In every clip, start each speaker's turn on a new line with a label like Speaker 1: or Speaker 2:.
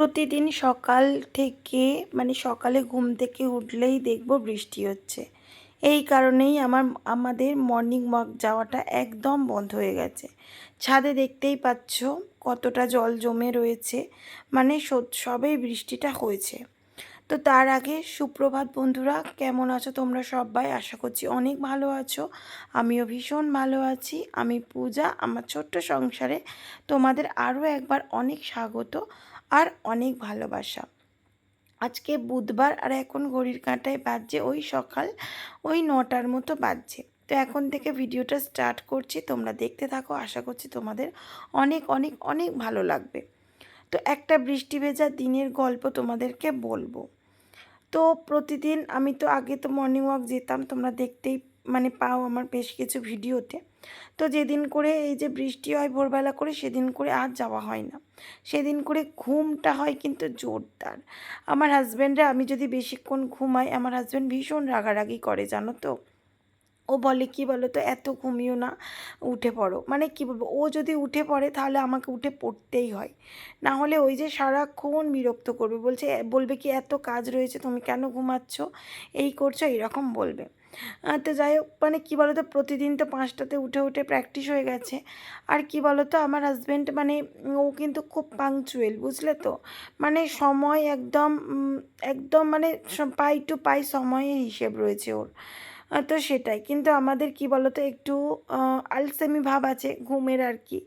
Speaker 1: প্রতিদিন সকাল থেকে মানে সকালে ঘুম থেকে উঠলেই দেখব বৃষ্টি হচ্ছে। এই কারণেই আমার, আমাদের মর্নিং ওয়াক যাওয়াটা একদম বন্ধ হয়ে গেছে। ছাদে দেখতেই পাচ্ছ কতটা জল জমে রয়েছে মানে সবেই বৃষ্টিটা হয়েছে। তো তার আগে সুপ্রভাত বন্ধুরা, কেমন আছো তোমরা সবাই? আশা করছি অনেক ভালো আছো। আমিও ভীষণ ভালো আছি। আমি পূজা, আমার ছোট্ট সংসারে তোমাদের আরও একবার অনেক স্বাগত। আর অনেক ভালোবাসা। আজকে বুধবার আর এখন ঘড়ির কাঁটায় বাজছে ওই সকাল, ওই নটার মতো বাজছে। তো এখন থেকে ভিডিওটা স্টার্ট করছি, তোমরা দেখতে থাকো, আশা করছি তোমাদের অনেক অনেক অনেক ভালো লাগবে। তো একটা বৃষ্টি ভেজা দিনের গল্প তোমাদেরকে বলব। তো প্রতিদিন আমি তো আগে তো মর্নিং ওয়াক যেতাম, তোমরা দেখতেই মানে পাও আমার বেশ কিছু ভিডিওতে। তো যেদিন করে এই যে বৃষ্টি হয় ভোরবেলা করে, সেদিন করে আর যাওয়া হয় না। সেদিন করে ঘুমটা হয় কিন্তু জোরদার। আমার হাজব্যান্ডরা আমি যদি বেশিক্ষণ ঘুমাই, আমার হাজব্যান্ড ভীষণ রাগারাগি করে, জানো তো। ও বলে, কি বলো তো, এত ঘুমিও না, উঠে পড়ো। মানে কি বলব, ও যদি উঠে পড়ে তাহলে আমাকে উঠে পড়তেই হয়। না হলে ওই যে সারাক্ষণ বিরক্ত করবে, বলছে, বলবে কি, এত কাজ রয়েছে, তুমি কেন ঘুমাচ্ছ? এই করছ, এরকম বলবে। তো যাই হোক মানে কী বলো তো প্রতিদিন তো পাঁচটাতে উঠে উঠে প্র্যাকটিস হয়ে গেছে। আর কি বলো তো আমার হাজব্যান্ড মানে ও কিন্তু খুব পাংচুয়েল বুঝলে তো? মানে সময় একদম একদম মানে পাই টু পাই সময়ের হিসেব রয়েছে ওর। তো সেটাই। কিন্তু আমাদের কি বলতো, একটু আলসেমি ভাব আছে ঘুমের আর কি।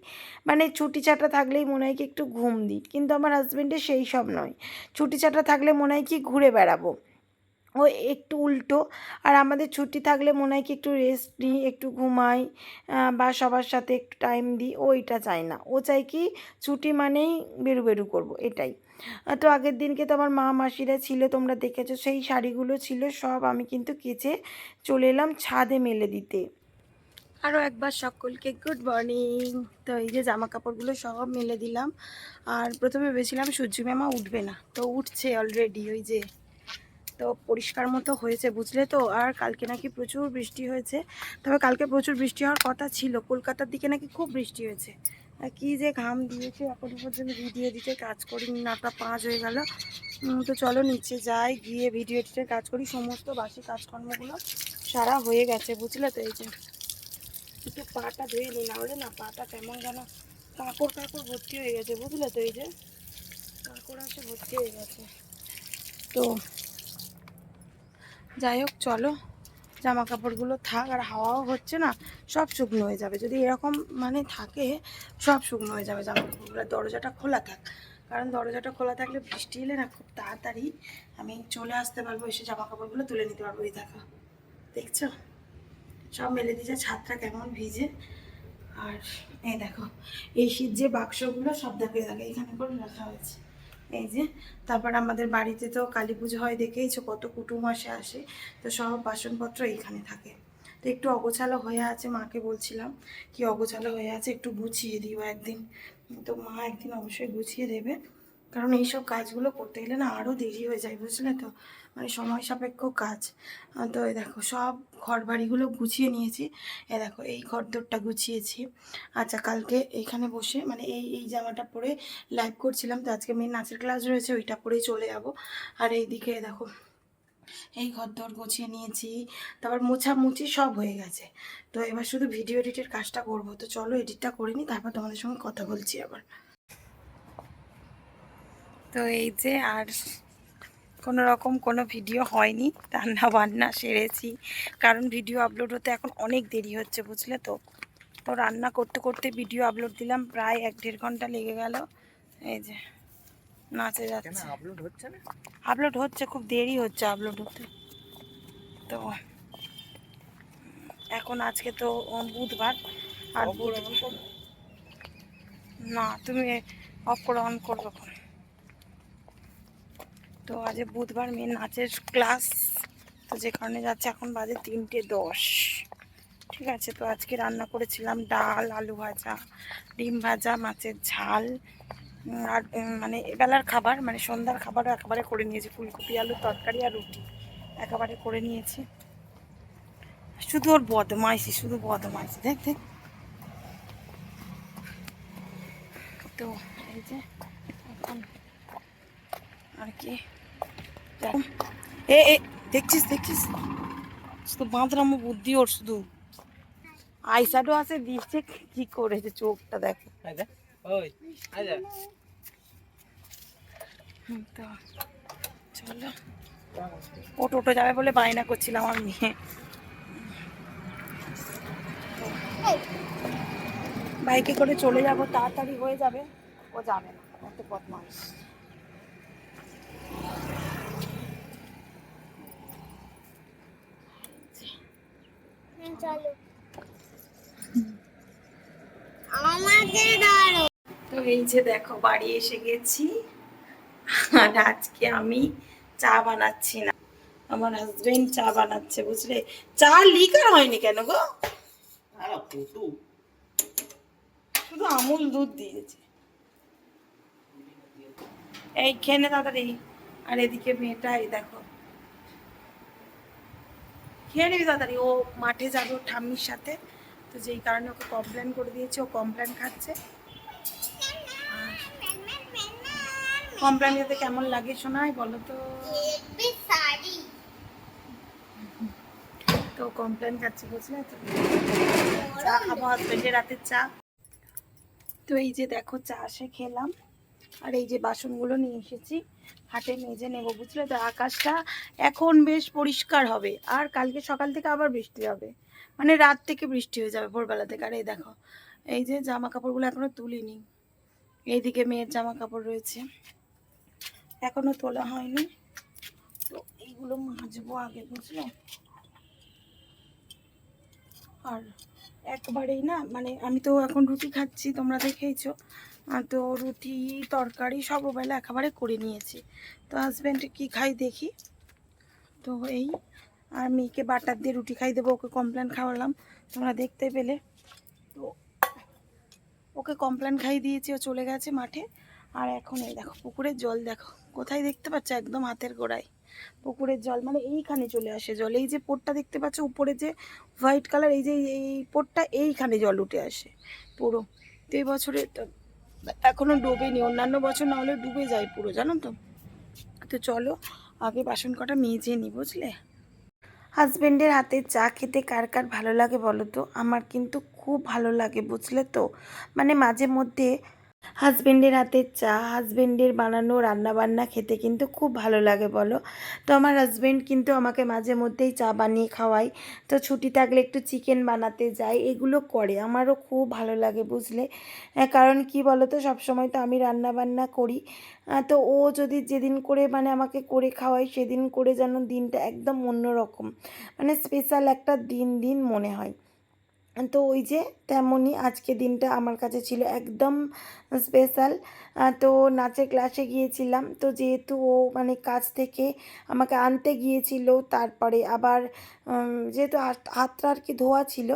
Speaker 1: মানে ছুটি ছাটা থাকলেই মনে হয় কি একটু ঘুম দিই। কিন্তু আমার হাজব্যান্ডের সেই সব নয়। ছুটি ছাটা থাকলে মনে হয় কি ঘুরে বেড়াবো। ও একটু উল্টো। আর আমাদের ছুটি থাকলে মনে হয় কি একটু রেস্ট নিই, একটু ঘুমাই বা সবার সাথে একটু টাইম দিই, ও এটা চায় না। ও চায় কি ছুটি মানেই বেরু বেরু করব, এটাই। তো আগের দিনকে তো আমার মা মাসিরা ছিল, তোমরা দেখেছ, সেই শাড়িগুলো ছিল, সব আমি কিন্তু কেচে চলে এলাম ছাদে মেলে দিতে। আরও একবার সকলকে গুড মর্নিং তো এই যে জামা কাপড়গুলো সব মেলে দিলাম। আর প্রথমে ভেবেছিলাম সূর্য ম্যামা উঠবে না, তো উঠছে অলরেডি ওই যে তো পরিষ্কার মতো হয়েছে, বুঝলে তো? আর কালকে নাকি প্রচুর বৃষ্টি হয়েছে। তবে কালকে প্রচুর বৃষ্টি হওয়ার কথা ছিল। কলকাতার দিকে নাকি খুব বৃষ্টি হয়েছে। কি যে ঘাম দিয়েছে, এখনও পর্যন্ত ভিডিও দিতে কাজ করি নাটা পাঁচ হয়ে গেল। তো চলো নিচে যাই, গিয়ে ভিডিও এডিটের কাজ করি। সমস্ত বাসি কাজকর্মগুলো সারা হয়ে গেছে, বুঝলে তো? এই যে একটু পাটা ধুয়ে নিই না হলে না পাটা কেমন যেন কাঁকড় কাঁকড় ভর্তি হয়ে গেছে, বুঝলে তো? এই যে কাঁকড় আসে, ভর্তি হয়ে গেছে। তো যাই হোক, চলো। জামা কাপড়গুলো থাক, আর হাওয়াও হচ্ছে না, সব শুকনো হয়ে যাবে। যদি এরকম মানে থাকে, সব শুকনো হয়ে যাবে জামা কাপড়গুলো দরজাটা খোলা থাক, কারণ দরজাটা খোলা থাকলে বৃষ্টি এলে না খুব তাড়াতাড়ি আমি চলে আসতে পারব, এসে জামা কাপড়গুলো তুলে নিতে পারব, এই দেখা। দেখছ? সব মেলে দিয়েছে, ছাদটা কেমন ভিজে। আর এই দেখো, এই শীত যে বাক্সগুলো সব দেখে দেখে, এখানে করে রাখা হয়েছে। এই যে, তারপর আমাদের বাড়িতে তো কালী পুজো হয় দেখেইছো কত কুটুম আসে আসে। তো সব বাসনপত্র এইখানে থাকে। তো একটু অগোছালো হয়ে আছে মাকে বলছিলাম। কি অগোছালো হয়ে আছে একটু গুছিয়ে দিও একদিন। তো মা একদিন অবশ্যই গুছিয়ে দেবে। কারণ এইসব কাজগুলো করতে গেলে না আরও দেরি হয়ে যায়, বুঝলে তো? মানে সময় সাপেক্ষ কাজ। তো এই দেখো, সব ঘর বাড়িগুলো গুছিয়ে নিয়েছি। এ দেখো, এই ঘরদোরটা গুছিয়েছি। আচ্ছা কালকে এইখানে বসে মানে এই এই জামাটা পরে লাইভ করছিলাম, তো আজকে মেয়ের নাচের ক্লাস রয়েছে, ওইটা পরেই চলে যাব। আর এইদিকে দেখো, এই ঘরদোর গুছিয়ে নিয়েছি, তারপর মোছামুছি সব হয়ে গেছে। তো এবার শুধু ভিডিও এডিটের কাজটা করব। তো চলো এডিটটা করে নিই, তারপর তোমাদের সঙ্গে কথা বলছি আবার। তো এই যে আর কোনো রকম কোনো ভিডিও হয়নি রান্না বান্না সেরেছি। কারণ ভিডিও আপলোড হতে এখন অনেক দেরি হচ্ছে বুঝলে তো? তো রান্না করতে করতে ভিডিও আপলোড দিলাম প্রায় এক দেড় ঘণ্টা লেগে গেল। এই যে নাচে যাচ্ছে।
Speaker 2: আপলোড হচ্ছে না?
Speaker 1: আপলোড হচ্ছে খুব দেরি হচ্ছে আপলোড হতে। তো এখন আজকে তো বুধবার আর না তুমি অফ করে অন করব। তো আজ বুধবার মেয়ে নাচের ক্লাস তো যে কারণে যাচ্ছে এখন বাজে তিনটে দশ। ঠিক আছে, তো আজকে রান্না করেছিলাম ডাল, আলু ভাজা, ডিম ভাজা, মাছের ঝাল আর মানে এবেলার খাবার মানে সন্ধ্যার খাবারও একেবারে করে নিয়েছি, ফুলকপি, আলুর তরকারি আর রুটি একেবারে করে নিয়েছি। শুধু ওর বদমাইশি, শুধু বদমাইশি, দেখ দেখ। তো এই যে এখন আর কি এ এ দেখছিস দেখছিস শুধু বাঁধরামো বুদ্ধি ওর শুধু। আইসাডও আছে দিচ্ছে কি করেছে চোখটা দেখো। চলো। ও টোটো যাবে বলে বায়না করছিলাম আমার মেয়ে বাইকে করে চলে যাব তাড়াতাড়ি হয়ে যাবে। ও যাবে না অত বদমাস
Speaker 3: চলো। আমাকে ধরো
Speaker 1: তো এই যে দেখো বাড়ি এসে গেছি। আর আজকে আমি চা বানাচ্ছি না। আমার হাজবেন্ড চা বানাচ্ছে বুঝলে? চা লিকার হয়নি কেন গো? শুধু আমুল দুধ দিয়েছে। এই খেনে তাড়াতাড়ি। আর এদিকে মেয়েটা এই দেখো খেয়ে নিবি তাড়াতাড়ি। ও মাঠে যাবে ঠাম্মির সাথে। তো যেই কারণে ওকে কমপ্লেন করে দিয়েছে, ও কমপ্লেন খাচ্ছে। কমপ্লেন খেতে কেমন লাগে শোনাই বলো তো? তো কমপ্লেন খাচ্ছে, বুঝলে তো? চা খাব হাজবেন্ডের রাতের চা। তো এই যে দেখো, চা সে খেলাম। আর এই যে বাসনগুলো নিয়ে এসেছি হাটে মেজে নেব, বুঝলে? তো আকাশটা এখন বেশ পরিষ্কার হবে, আর কালকে সকাল থেকে আবার বৃষ্টি হবে। মানে রাত থেকে বৃষ্টি হয়ে যাবে ভোরবেলা থেকে। আর এই দেখো, এই যে জামা কাপড়গুলো এখনও তুলিনি। এইদিকে মেয়ের জামা কাপড় রয়েছে। এখনও তোলা হয়নি। তো এইগুলো মাজবো আগে, বুঝলে? আর একবারেই না মানে আমি তো এখন রুটি খাচ্ছি, তোমরা দেখেইছো। তো রুটি, তরকারি সব বেলা একেবারে করে নিয়েছি। তো হাজব্যান্ড কি খাই দেখি? তো এই, আর মেয়েকে বাটার দিয়ে রুটি খাই দেবো, ওকে কমপ্লেন খাওয়ালাম। তোমরা দেখতে পেলে। তো ওকে কমপ্লেন খাই দিয়েছি, ও চলে গেছে মাঠে। আর এখন এই দেখো, পুকুরের জল দেখো। কোথায় দেখতে পাচ্ছ? একদম হাতের গোড়ায়। পুকুরের জল মানে এইখানে চলে আসে জল। এই যে পোটটা দেখতে পাচ্ছ, উপরে যে হোয়াইট কালার এই যে এই পোটটা এইখানে জল উঠে আসে পুরো। তো এই বছরে এখনও ডোবেনি অন্যান্য বছর না হলে ডুবে যায় পুরো, জানো তো? তো চলো, আগে বাসন কটা মেজে নি, বুঝলে? হাজবেন্ডের হাতে চা খেতে কার কার ভালো লাগে বলো তো? আমার কিন্তু খুব ভালো লাগে, বুঝলে তো? মানে মাঝে মধ্যে হাজবেন্ডের হাতে চা, হাজবেন্ডের বানানো রান্না বান্না খেতে কিন্তু খুব ভালো লাগে, বলো? তো আমার হাজব্যান্ড কিন্তু আমাকে মাঝে মধ্যেই চা বানিয়ে খাওয়াই তো ছুটি থাকলে একটু চিকেন বানাতে যাই, এগুলো করে। আমারও খুব ভালো লাগে, বুঝলে? কারণ কি বলো তো সবসময় তো আমি রান্না বান্না করি তো ও যদি যেদিন করে মানে আমাকে করে খাওয়ায়, সেদিন করে যেন দিনটা একদম অন্যরকম। মানে স্পেশাল একটা দিন দিন মনে হয়। তো ওই যে তেমনই আজকে দিনটা আমার কাছে ছিল একদম স্পেশাল তো নাচের ক্লাসে গিয়েছিলাম। তো যেহেতু ও মানে কাজ থেকে আমাকে আনতে গিয়েছিল, তারপরে আবার যেহেতু হাতটা আর কি ধোয়া ছিল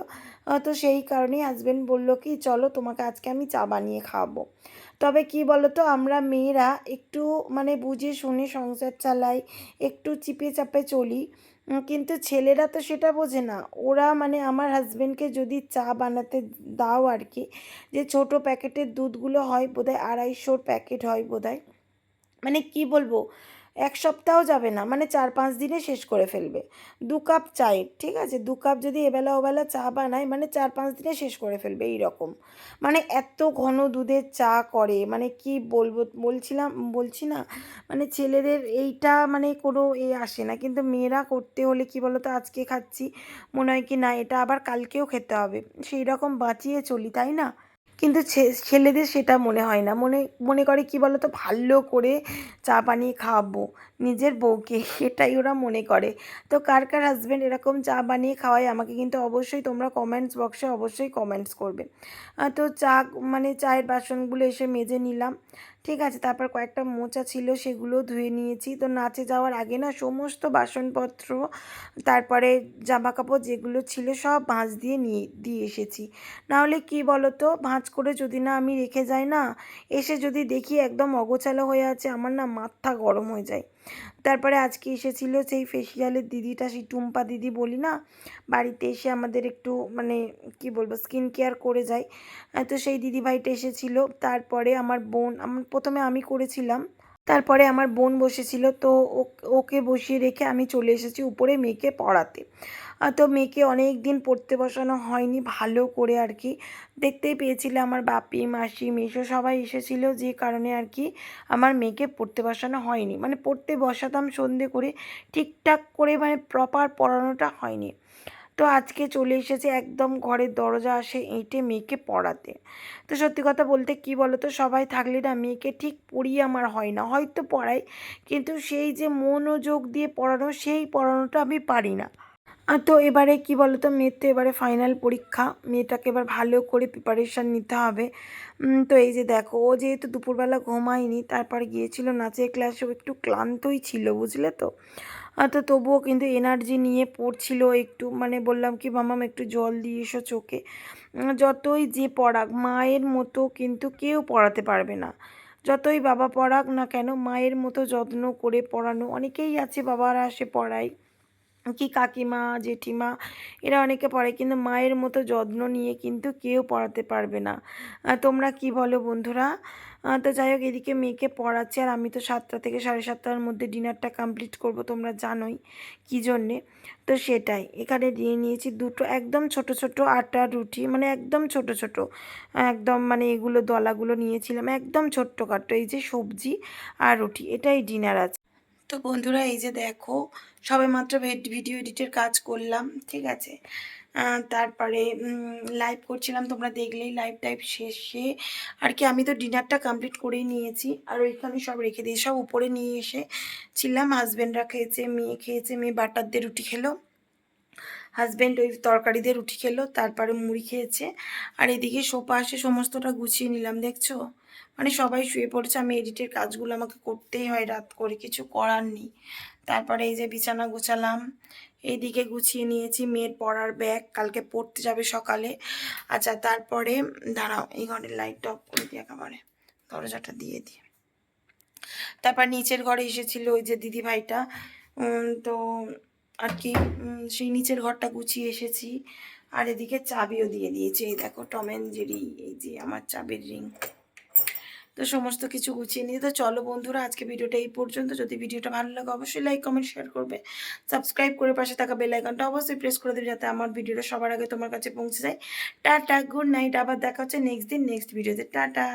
Speaker 1: তো সেই কারণেই হাজবেন্ড বলল কি, চলো তোমাকে আজকে আমি চা বানিয়ে খাওয়াবো। তবে কি বলো তো আমরা মেয়েরা একটু মানে বুঝে শুনে সংসার চালাই, একটু চিপে চাপে চলি। কিন্তু ছেলেরা তো সেটা বোঝে না। ওরা মানে আমার হাজব্যান্ডকে যদি চা বানাতে দাও আর কি, যে ছোট প্যাকেটের দুধগুলো হয় বোধহয় আড়াইশোর প্যাকেট হয় বোধহয়। মানে কি বলব? এক সপ্তাহ যাবে না মানে চার পাঁচ দিনে শেষ করে ফেলবে। দু কাপ চায়ের ঠিক আছে? দু কাপ যদি এবেলা ওবেলা চা বানায় মানে চার পাঁচ দিনে শেষ করে ফেলবে এই রকম মানে এত ঘন দুধের চা করে মানে কি বলব, বলছিলাম, বলছি না? মানে ছেলেদের এইটা মানে কোনো এ আসে না। কিন্তু মেয়েরা করতে হলে কি বলতো, আজকে খাচ্ছি, মনে হয় কি না, এটা আবার কালকেও খেতে হবে। সেই রকম বাঁচিয়ে চলি, তাই না? কিন্তু ছেলেদের সেটা মনে হয় না। মনে মনে করে কি তো ভালো করে চা পানি খাওয়াবো নিজের বউকে এটাই ওরা মনে করে। তো কার কার হাজব্যান্ড এরকম চা বানিয়ে খাওয়ায়, আমাকে কিন্তু অবশ্যই তোমরা কমেন্টস বক্সে অবশ্যই কমেন্টস করবে। তো চা মানে চায়ের বাসনগুলো এসে মেজে নিলাম। ঠিক আছে, তারপর কয়েকটা মোচা ছিল, সেগুলো ধুয়ে নিয়েছি। তো নাচে যাওয়ার আগে না, সমস্ত বাসনপত্র, তারপরে জামা কাপড় যেগুলো ছিল, সব ভাঁজ দিয়ে নিয়ে, দিয়ে এসেছি। নাহলে কি বলো তো ভাঁজ করে যদি না আমি রেখে যাই না, এসে যদি দেখি একদম অগোছালো হয়ে আছে, আমার না মাথা গরম হয়ে যায়। তারপরে আজকে এসেছিল সেই ফেসিয়ালের দিদিটা, সেই টুম্পা দিদি বলি না? বাড়িতে এসে আমাদের একটু মানে কি বলব স্কিন কেয়ার করে যায়। তো সেই দিদিভাইটা এসেছিল। তারপরে আমার বোন, আমার প্রথমে আমি করেছিলাম। তারপরে আমার বোন বসেছিল। তো ওকে বসিয়ে রেখে আমি চলে এসেছি উপরে মেয়েকে পড়াতে। তো মেয়েকে অনেক দিন পড়তে বসানো হয়নি, ভালো করে আর কি। দেখতেই পেয়েছিলে আমার বাপি, মাসি, মেশো সবাই এসেছিল, যে কারণে আর কি আমার মেয়েকে পড়তে বসানো হয়নি। মানে পড়তে বসাতাম সন্ধে করে, ঠিকঠাক করে মানে প্রপার পড়ানোটা হয়নি। তো আজকে চলে এসেছে একদম ঘরের দরজা আসে এঁটে মেয়েকে পড়াতে। তো সত্যি কথা বলতে কি বলো তো সবাই থাকলে না মেয়েকে ঠিক পড়িয়ে আমার হয় না। হয়তো পড়াই, কিন্তু সেই যে মনোযোগ দিয়ে পড়ানো, সেই পড়ানোটা আমি পারি না। তো এবারে কি বলো তো মেয়ের তো এবারে ফাইনাল পরীক্ষা। মেয়েটাকে এবার ভালো করে প্রিপারেশান নিতে হবে। তো এই যে দেখো, ও যেহেতু দুপুরবেলা ঘুমায়নি, তারপর গিয়েছিল নাচের ক্লাসে একটু ক্লান্তই ছিল, বুঝলে তো? তো তবুও কিন্তু এনার্জি নিয়ে পড়ছিল একটু মানে বললাম কি, মামাম, একটু জল দিয়ে এসো চোখে। যতই যে পড়াক, মায়ের মতো কিন্তু কেউ পড়াতে পারবে না। যতই বাবা পড়াক না কেন, মায়ের মতো যত্ন করে পড়ানো, অনেকেই আছে বাবারা আসে পড়ায়। কি কাকিমা, জেঠিমা, এরা অনেকে পড়ে কিন্তু মায়ের মতো যত্ন নিয়ে কিন্তু কেউ পড়াতে পারবে না। তোমরা কি বলো বন্ধুরা? তো যাই হোক, এদিকে মেয়েকে পড়াচ্ছে আর আমি তো সাতটা থেকে সাড়ে সাতটার মধ্যে ডিনারটা কমপ্লিট করব, তোমরা জানোই কী জন্যে। তো সেটাই, এখানে দিয়ে নিয়েছি দুটো একদম ছোট ছোট আটা, রুটি মানে একদম ছোট ছোট, একদম মানে এগুলো দলাগুলো নিয়েছিলাম, একদম ছোট্ট খাট্টো, এই যে সবজি আর রুটি, এটাই ডিনার আছে। তো বন্ধুরা, এই যে দেখো সবে মাত্র ভিডিও এডিটের কাজ করলাম, ঠিক আছে? তারপরে লাইভ করছিলাম, তোমরা দেখলেই লাইভ টাইভ শেষে আর কি, আমি তো ডিনারটা কমপ্লিট করেই নিয়েছি, আর ওইখানে সব রেখে দিয়ে সব উপরে নিয়ে এসে ছিলাম হাজব্যান্ডরা খেয়েছে, মেয়ে খেয়েছে, মেয়ে বাটার দিয়ে রুটি খেলো। হাজব্যান্ড ওই তরকারি দিয়ে রুটি খেলো, তারপরে মুড়ি খেয়েছে। আর এদিকে সোফা আসে সমস্তটা গুছিয়ে নিলাম, দেখছ? মানে সবাই শুয়ে পড়ছে, আমি এডিটের কাজগুলো আমাকে করতেই হয়, রাত করে কিছু করার নেই। তারপরে এই যে বিছানা গুছালাম, এইদিকে গুছিয়ে নিয়েছি মেয়ের পড়ার ব্যাগ, কালকে পড়তে যাবে সকালে। আচ্ছা তারপরে, দাঁড়াও, এই ঘরের লাইটটা অফ করে দিয়ে একেবারে, দরজাটা দিয়ে দিয়ে তারপর নিচের ঘরে এসেছিল ওই যে দিদি ভাইটা তো আর কি সেই নিচের ঘরটা গুছিয়ে এসেছি। আর এদিকে চাবিও দিয়ে দিয়েছি। এই দেখো, টম জেরি, এই যে আমার চাবির রিং। তো সমস্ত কিছু গুছিয়ে নিয়ে, তো চলো বন্ধুরা, আজকে ভিডিওটা এই পর্যন্ত। যদি ভিডিওটা ভালো লাগে, অবশ্যই লাইক কমেন্ট শেয়ার করবে। সাবস্ক্রাইব করে পাশে থাকা বেল আইকনটা অবশ্যই প্রেস করে দেবে যাতে আমার ভিডিওটা সবার আগে তোমার কাছে পৌঁছে যায়। টাটা গুড নাইট আবার দেখা হচ্ছে নেক্সট দিন নেক্সট ভিডিওতে টাটা।